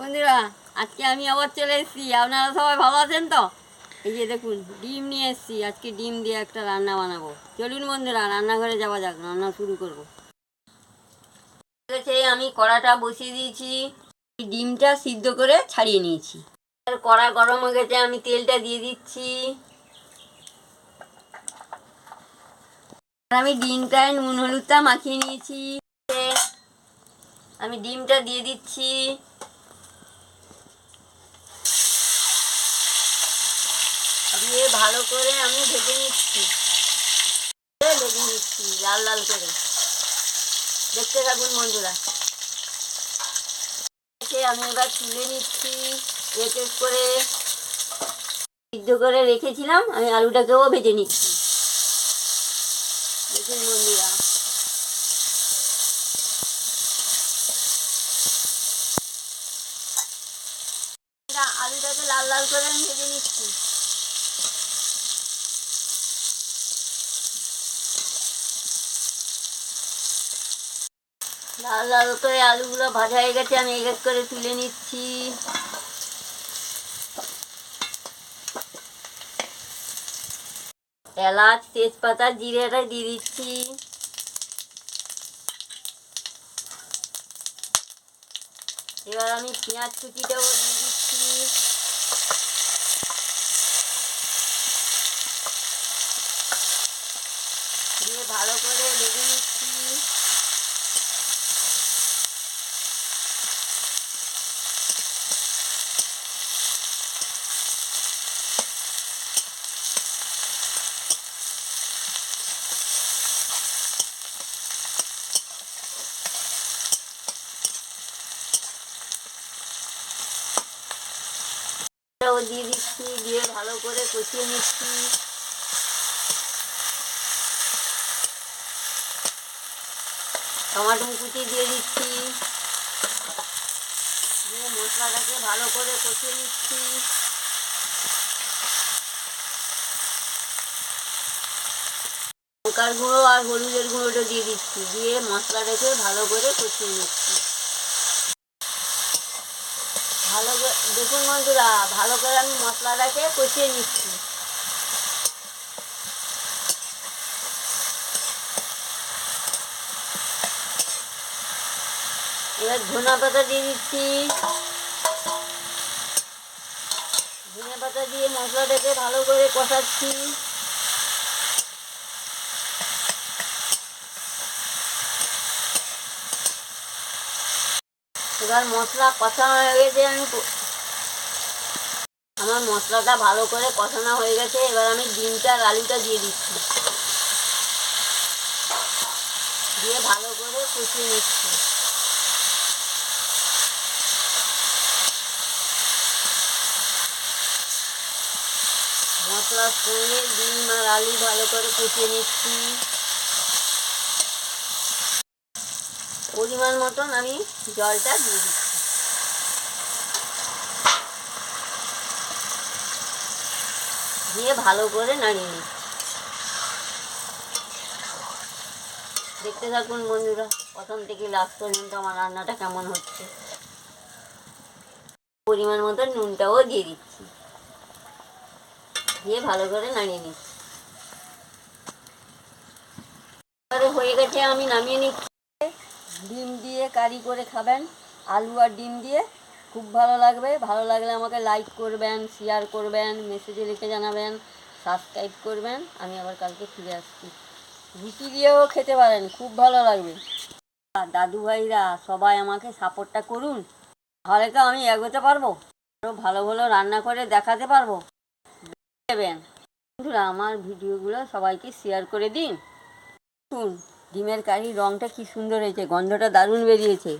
বন্ধুরা, আজকে আমি আবার চলে এসেছি। আপনারা সবাই ভালো আছেন তো? এই যে দেখুন, ডিম নিয়ে এসেছি। আজকে ডিম দিয়ে একটা রান্না বানাবো। চলুন বন্ধুরা, রান্নাঘরে যাওয়া যাক, রান্না শুরু করব। আমি কড়াটা বসিয়ে দিয়েছি। ডিমটা সিদ্ধ করে ছাড়িয়ে নিয়েছি। আর কড়া গরম হয়ে গেছে, আমি তেলটা দিয়ে দিচ্ছি। আর আমি ডিমটায় নুন হলুদটা মাখিয়ে নিয়েছি। আমি ডিমটা দিয়ে দিচ্ছি দিয়ে ভালো করে আমি ভেজে নিচ্ছি। ভেজে নিচ্ছি, লাল লাল করে। দেখতে থাকুন বন্ধুরা। আমি এবার তুলে নিচ্ছি, এক এক করে। সিদ্ধ করে রেখেছিলাম, আমি আলুটাকেও ভেজে নিচ্ছি। দেখুন বন্ধুরা। আলুটাকে লাল লাল করে আমি ভেজে নিচ্ছি। লাল লাল করে আলুগুলো ভাজা হয়ে গেছে, আমি এক এক করে তুলে নিচ্ছি। এলাচ, তেজপাতা, জিরেটা দিয়ে দিচ্ছি। এবার আমি পেঁয়াজ কুচিটাও দিয়ে দিচ্ছি। দিয়ে ভালো করে ভেজে নিচ্ছি এটাও দিয়ে দিচ্ছি, দিয়ে ভালো করে কষিয়ে নিচ্ছি। টমাটো কুচি দিয়ে দিচ্ছি। দিয়ে মশলাটাকে ভালো করে কষিয়ে নিচ্ছি। লঙ্কার গুঁড়ো আর হলুদের গুঁড়োটা দিয়ে দিচ্ছি, দিয়ে মশলাটাকে ভালো করে কষিয়ে নিচ্ছি। ভালো দেখুন বন্ধুরা ভালো করে আমি মশলাটাকে কষিয়ে নিচ্ছি। এবার ধনা পাতা দিয়ে দিচ্ছি। ধনে পাতা দিয়ে মশলাটাকে ভালো করে কষাচ্ছি। এবার মশলা কষানো হয়ে গেছে, আমি আমার মশলাটা ভালো করে কষানো হয়ে গেছে, এবার আমি ডিমটা আর আলুটা দিয়ে দিচ্ছি। দিয়ে ভালো করে কষিয়ে নিচ্ছি। মশলার সঙ্গে ডিম আর আলু ভালো করে কষিয়ে নিচ্ছি। পরিমাণ মতন আমি জলটা দিয়ে দিচ্ছি। দিয়ে ভালো করে নাড়িয়ে নিচ্ছি। দেখতে থাকুন বন্ধুরা, প্রথম থেকে লাস্ট পর্যন্ত আমার রান্নাটা কেমন হচ্ছে। পরিমাণ মতো নুনটাও দিয়ে দিচ্ছি। দিয়ে ভালো করে নাড়িয়ে নিচ্ছি। হয়ে গেছে, আমি নামিয়ে নিচ্ছি। ডিম দিয়ে কারি করে খাবেন, আলু আর ডিম দিয়ে খুব ভালো লাগবে। ভালো লাগলে আমাকে লাইক করবেন শেয়ার করবেন মেসেজে লিখে জানাবেন সাবস্ক্রাইব করবেন। আমি আবার কালকে ফিরে আসছি। রুটি দিয়েও খেতে পারেন, খুব ভালো লাগবে। দাদু ভাইরা, সবাই আমাকে সাপোর্টটা করুন। তাহলে তো আমি এগোতে পারব আরও ভালো ভালো রান্না করে দেখাতে পারব। দেবেন। বন্ধুরা, আমার ভিডিওগুলো সবাইকে শেয়ার করে দিন। শুন ডিমের কারির রঙটা কি সুন্দর হয়েছে গন্ধটা দারুণ বেরিয়েছে।